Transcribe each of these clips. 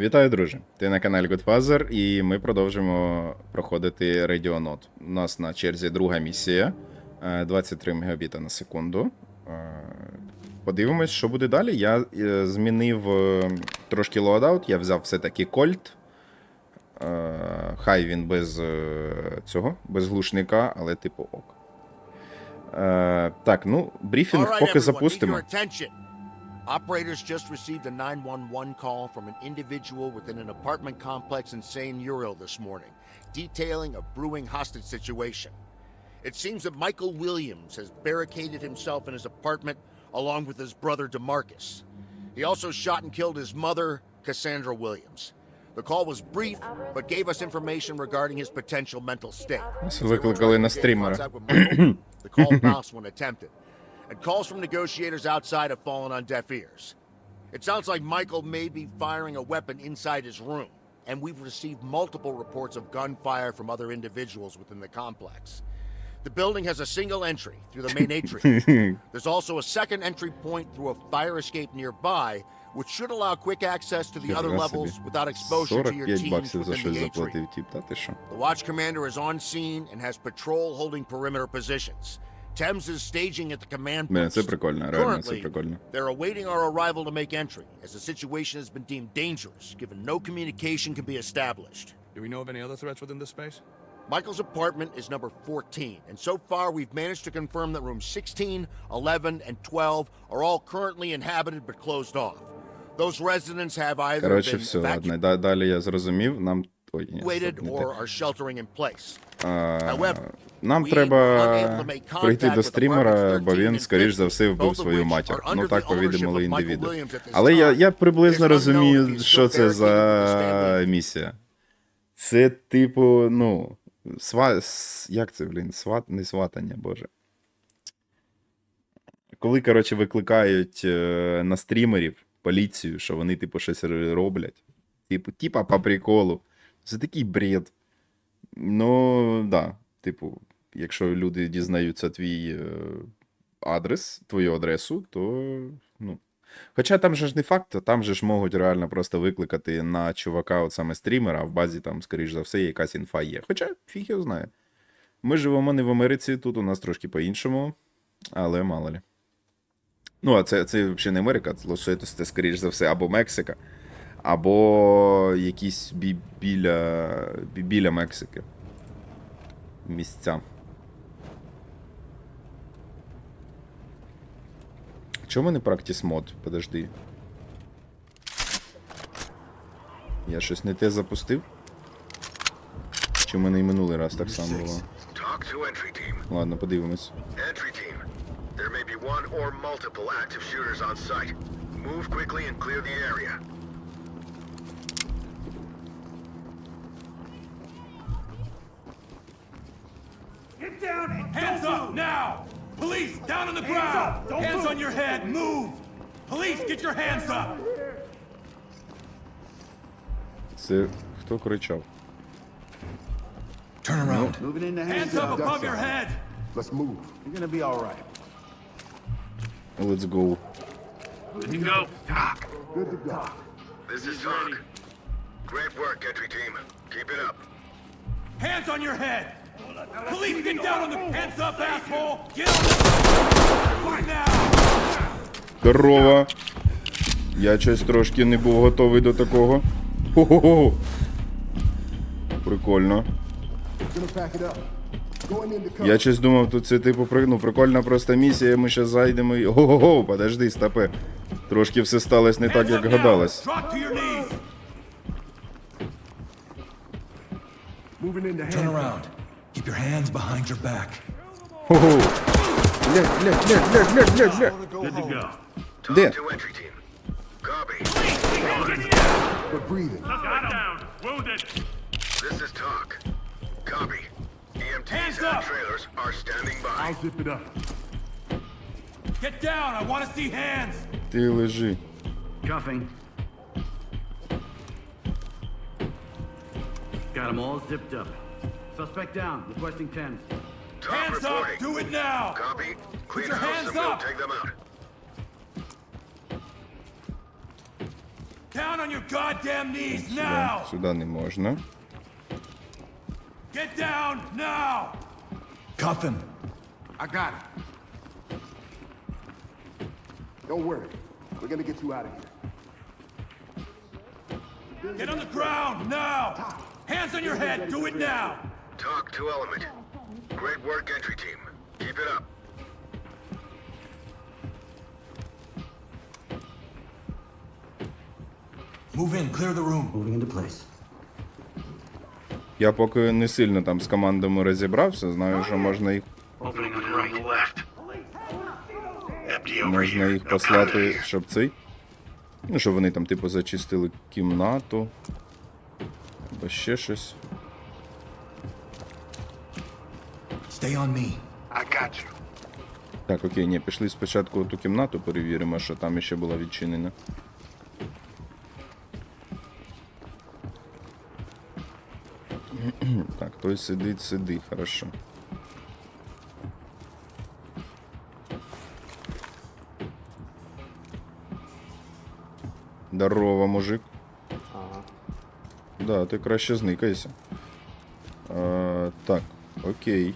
Вітаю, друже! Ти на каналі Godfather, і ми продовжимо проходити Radionaut. У нас на черзі друга місія е, 23 мегабіта на секунду. Е, Подивимось, що буде далі. Я е, змінив е, трошки лоадаут, я взяв все-таки. Е, Хай він без е, цього, без глушника, але типу ок. Е, Так, ну, брифінг поки запустимо. your attention. Operators just received a 911 call from an individual within an apartment complex in St. Uriel this morning, detailing a brewing hostage situation. It seems that Michael Williams has barricaded himself in his apartment along with his brother Demarcus. He also shot and killed his mother, Cassandra Williams. The call was brief, but gave us information regarding his potential mental state. Нас викликали на стрімера. Contact with Michael. The call bounced when attempted, and calls from negotiators outside have fallen on deaf ears. It sounds like Michael may be firing a weapon inside his room, and we've received multiple reports of gunfire from other individuals within the complex. The building has a single entry through the main atrium. There's also a second entry point through a fire escape nearby, which should allow quick access to the other levels without exposure to your teams within the atrium. The watch commander is on scene and has patrol holding perimeter positions. Thames is staging at the command Блін, post. це прикольно, реально це Currently, прикольно. they're awaiting our arrival to make entry, as the situation has been deemed dangerous, given no communication can be established. Do we know of any other threats within this space? Michael's apartment is number 14, and so far we've managed to confirm that rooms 16, 11, and 12 are all currently inhabited but closed off. Those residents have either Коротше, been все, ладно. Да- Далі я зрозумів. Нам. Ой, ні, evacuated не in place. Нам треба прийти до стрімера, бо він, скоріш за все, вбив свою матір. Ну так повідомили індивіду. Але я, я приблизно розумію, що це за місія. Це, типу, ну. Сва... Як це, блін? Сват... Не сватання, боже. Коли, коротше, викликають е, на стрімерів поліцію, що вони, типу, щось роблять. Типу, типа по приколу. Це такий бред. Ну, да. Типу, якщо люди дізнаються твій е, адрес, твою адресу, то. ну. Хоча там же ж не факт, там же ж можуть реально просто викликати на чувака, от саме стрімера, а в базі там, скоріш за все, якась інфа є. Хоча фіг його знає. Ми живемо не в Америці, тут у нас трошки по-іншому, але мало лі. Ну, а це, це взагалі не Америка, це це, скоріш за все, або Мексика, або якісь бі- біля, бі- біля Мексики. Місця. Чому не practice мод? Подожди. Я щось не те запустив? Чи в мене і минулий раз так само було? Ладно, подивимось. There may be one or multiple active shooters on site. Move quickly and clear the area. Get down and Hands don't up move. now! Police, down on the Hands ground! up, don't Hands move. on your head, move! Police, get your hands up! Це хто кричав? Turn around. Moving in the Hands up above your head! Let's move. You're gonna be all right. Let's go. Good to go. Talk. Good to go. This is Talk. Great work, entry team. Keep it up. Hands on your head! Police, get down on the... Hands up, asshole! Get on the... Right now! Здорово! Я щось трошки не був готовий до такого. Хо-хо-хо! Прикольно. Я щось думав, тут це типу ну, прикольна просто місія, ми ще зайдемо і. Ого-го, подожди, стопе. Трошки все сталося не так, як гадалось. Turn around. Keep your hands behind your back. Хо-хо! Ля, ля, ля, ля, ля, ля, ля. Talk There. to entry team. Copy. But breathing. This is Talk. Copy. EMTs Hands and up. trailers are standing by. I'll zip it up. Get down, I want to see hands! Ти лежи. Cuffing. Got them all zipped up. Suspect down, requesting 10s. Talk Hands up, reporting. do it now! Copy. Clean your house hands and we'll up. take them out. Down Down on your goddamn knees Сюди, now! сюди не можна. Get down now! Cuff him. I got it. Don't worry. We're gonna get you out of here. Get on the ground now! Hands on your head! Do it now! Talk to Element. Great work, entry team. Keep it up. Move in, clear the room. Moving into place. Я поки не сильно там з командами розібрався, знаю, що можна їх, Opening on the right. left. Empty over можна їх послати, щоб цей. Ну, щоб вони там, типу, зачистили кімнату. Або ще щось. Stay on me. I got you. Так, окей, ні, пішли спочатку ту кімнату перевіримо, що там ще була відчинена. Так, той сидить, сиди, хорошо. Здорово, мужик. Ага. Да, ти краще зникайся. А, так, окей.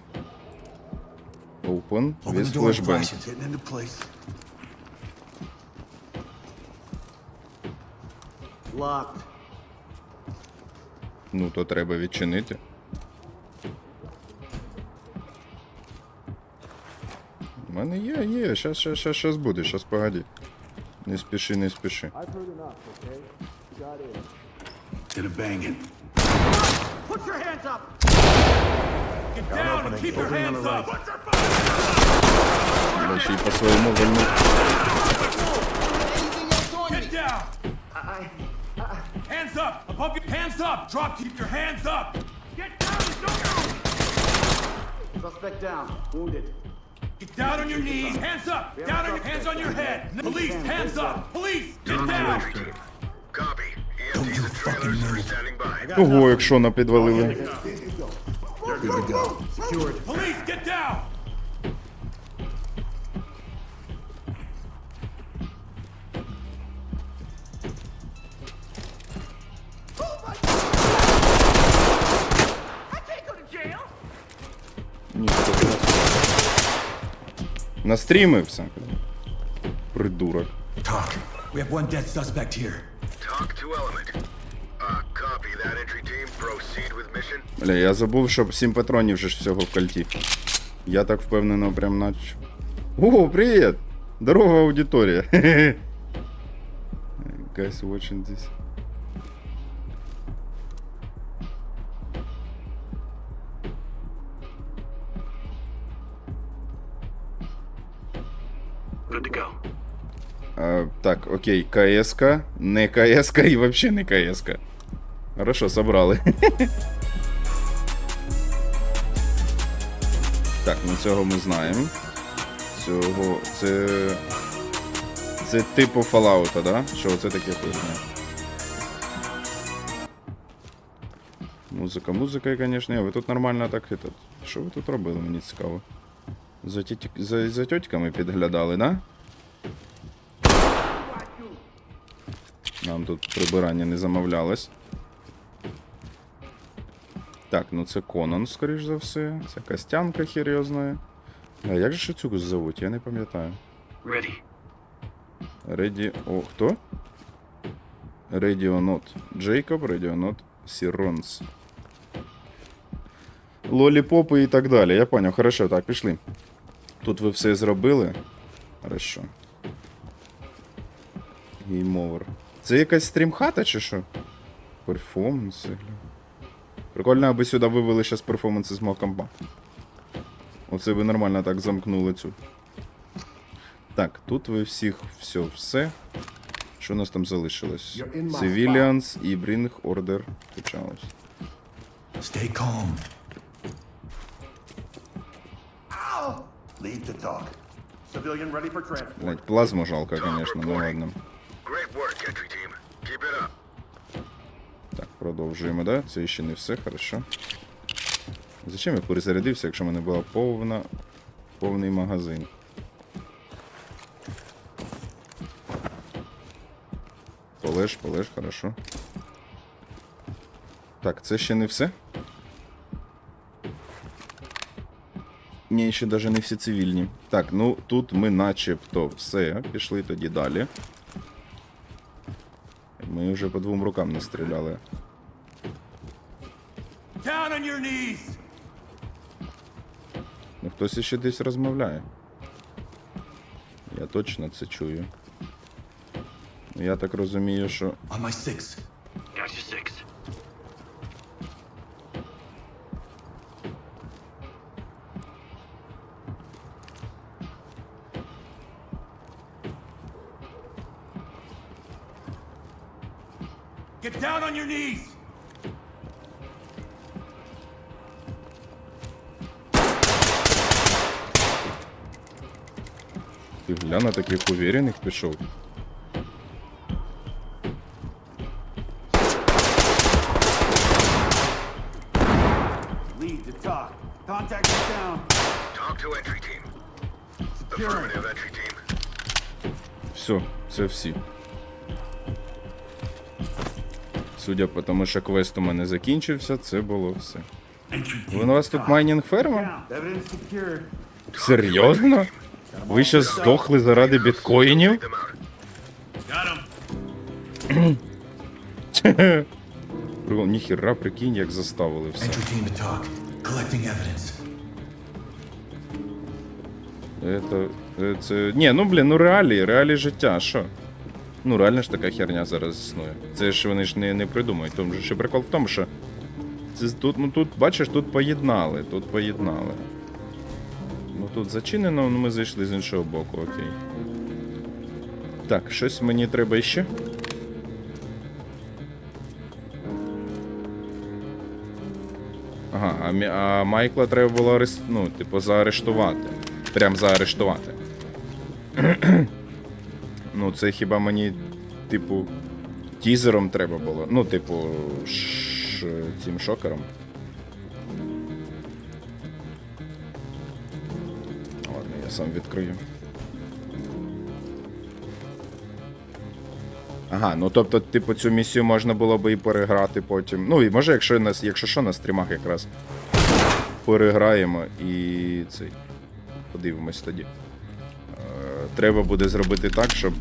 Into place. Locked. Ну, то треба відчинити. У мене є, є. Щас, щас, щас, щас буде, щас погоди. Не спіши, не спіши. Put your hands up! Get down and keep your hands up! Треба ще й по своєму вольну. Get down! Hands up! Above your hands up! Drop, keep your hands up! Get down and don't! Suspect down. Wounded. Get down on your knees! Hands up! Down on your hands on your head! Police, hands up! Police, get down! Copy. EMTs and trailers are standing by. Ого, якщо на підвалили. Good to go. Secured. Police, get down! Настрімився. Придурок. Talk. We have one dead suspect here. Talk to Element. Uh, copy that entry team. Proceed with mission. Бля, я забув, що 7 патронів же ж всього в кальті. Я так впевнено прям наче. О, привіт! Здорова аудиторія. Guys watching this. А, так, окей, КСК, не КСК і вообще не КСК. Хорошо, собрали. Так, ну цього ми знаємо. Цього. Це. Це типу Fallout, да? Що це таке хуйня? Музика, музика, звісно, ви тут нормально так. Этот. Що ви тут робили, мені цікаво. За, тіть... за, за тьотьками підглядали, да? Нам тут прибирання не замовлялось. Так, ну це Конан, скоріш за все. Це Костянка херйозна. А як же цю зовуть? Я не пам'ятаю. Ready. Реді. О, хто? Радіонот. Джейкоб, Радіонот Сіронс. Лоліпопи і так далі. Я поняв. Хорошо, так, пішли. Тут ви все зробили. Хорошо. Over. Це якась стрімхата чи що? Перформанси. Прикольно, аби сюди вивели зараз перформанси з мого компа. Оце ви нормально так замкнули цю. Так, тут ви всіх все, все. Що у нас там залишилось? Civilians і Bring Order Chaos. Stay calm. Leave the talk. Civilian ready for transport. Блять, плазму жалко, конечно, ну ладно. Great work, entry team. Keep it up. Так, продовжуємо, да? Це ще не все, хорошо. Зачем я перезарядився, якщо в мене була повна. повний магазин? Поле полеж, полеж, хорошо. Так, це ще не все. Ні, ще навіть не всі цивільні. Так, ну тут ми начебто все. Пішли тоді далі. Ми вже по двом рукам настріляли. Your knees! Ну хтось іще десь розмовляє. Я точно це чую. Ну, Я так розумію, що. Get down on your knees! Ти гля на таких уверених пішов. Lead to talk. Contact is down. Talk to entry team. Affirmative, entry team. Все, це всі. Судя по тому, що квест у мене закінчився, це було все. У вас тут майнінг ферма? Серйозно? Ви ще здохли заради біткоїнів? Ніхіра, прикинь, як заставили все. Это, це... Ні, ну блін, ну реалії, реалії життя, що? Ну, реально ж така херня зараз існує. Це ж вони ж не, не придумають. Тому що прикол в тому, що. Це тут, ну тут, бачиш, тут поєднали, тут поєднали. Ну тут зачинено, ну ми зайшли з іншого боку, окей. Так, щось мені треба ще. Ага, а, а Майкла треба було арест... ну, типу, заарештувати. Прям заарештувати. Ну, це хіба мені, типу, тізером треба було. Ну, типу, ш... цим шокером. Ладно, я сам відкрию. Ага, ну тобто, типу, цю місію можна було би і переграти потім. Ну, і може, якщо нас, якщо що, на стрімах якраз переграємо і цей. Подивимось тоді. Треба буде зробити так, щоб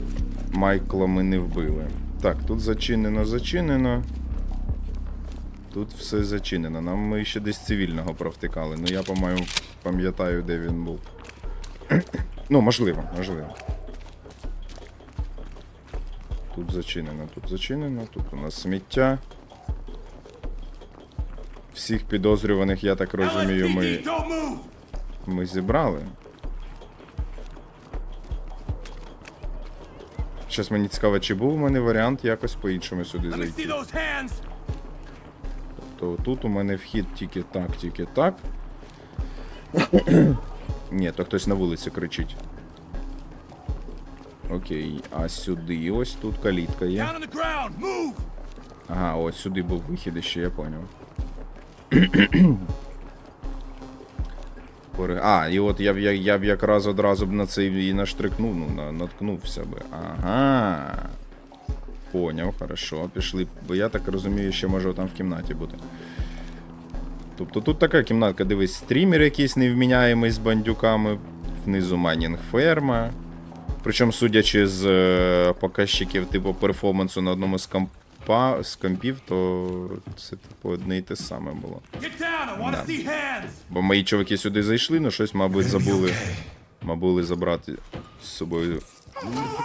Майкла ми не вбили. Так, тут зачинено, зачинено. Тут все зачинено. Нам ми ще десь цивільного провтикали. Ну я, по-моєму, пам'ятаю, де він був. ну, можливо, можливо. Тут зачинено, тут зачинено, тут у нас сміття. Всіх підозрюваних, я так розумію, ми, ми зібрали. Щас мені цікаво, чи був у мене варіант якось по-іншому сюди зайти. those hands! То тут у мене вхід тільки так, тільки так. Ні, то хтось на вулиці кричить. Окей, а сюди ось тут калітка є. Ага, ось сюди був вихід ще, я поняв. Пори- А, і от я б я, я б якраз одразу б на це і наштрикнув, ну, на, наткнувся би. Ага. Поняв, хорошо, пішли. Бо я так розумію, ще може там в кімнаті бути. Тобто тут така кімнатка, дивись, стрімер якийсь невміняємий з бандюками, внизу майнінг ферма. Причому, судячи з е, показчиків типу перформансу на одному з компа, з компів, то це типу одне і те саме було. Hands! Бо мої чуваки сюди зайшли, ну щось, мабуть, забули. Мабули забрати з собою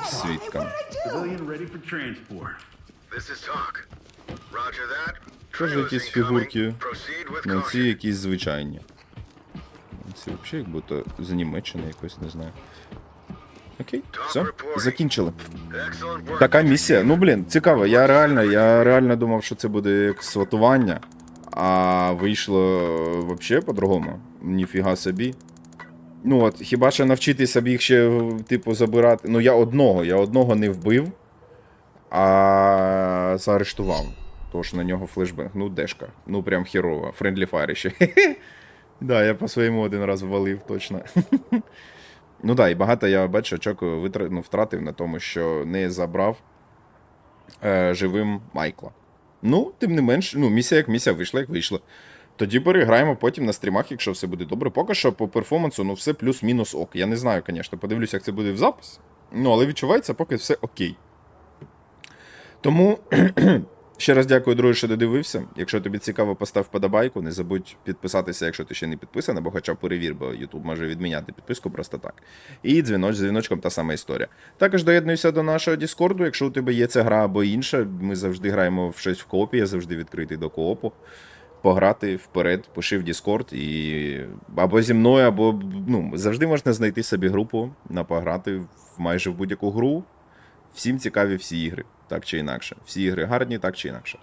свідка. Що ж якісь фігурки? Ну, ці якісь звичайні. Ці взагалі як будто з Німеччини якось, не знаю. Окей, все, закінчили. Така місія. Ну блін, цікаво. Я реально, я реально думав, що це буде як сватування, а вийшло взагалі по-другому. Ніфіга собі. Ну от, хіба що навчитися б їх ще, типу, забирати. Ну, я одного, я одного не вбив, а заарештував. Тож на нього флешбенг. Ну, дешка. Ну прям хірово. Френдлі фаєр ще. Да, я по своєму один раз валив, точно. Ну да, і багато я бачу, очок витра... ну, втратив на тому, що не забрав е, живим Майкла. Ну, тим не менш, ну, місія як місія вийшла, як вийшла. Тоді переграємо потім на стрімах, якщо все буде добре. Поки що по перформансу, ну все плюс-мінус ок. Я не знаю, звісно, подивлюся, як це буде в запис. Ну, але відчувається, поки все окей. Тому ще раз дякую, друже, що додивився. Якщо тобі цікаво, постав вподобайку. Не забудь підписатися, якщо ти ще не підписаний, або хоча б перевір, бо YouTube може відміняти підписку просто так. І дзвіноч з дзвіночком та сама історія. Також доєднуйся до нашого Діскорду, якщо у тебе є ця гра або інша. Ми завжди граємо в щось в коопі, я завжди відкритий до коопу. Пограти вперед, пиши в Discord і або зі мною, або ну, завжди можна знайти собі групу на пограти в майже в будь-яку гру. Всім цікаві всі ігри, так чи інакше. Всі ігри гарні, так чи інакше.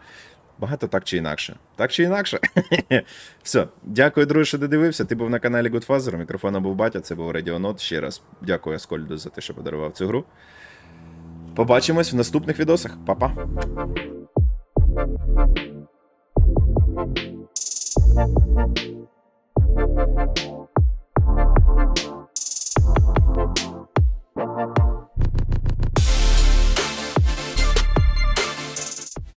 Багато так чи інакше. Так чи інакше. Все. Дякую, друже, що додивився. Ти був на каналі Goodfazer. Мікрофоном був батя, це був Радіонот. Ще раз дякую Аскольду за те, що подарував цю гру. Побачимось в наступних відосах. Па-па.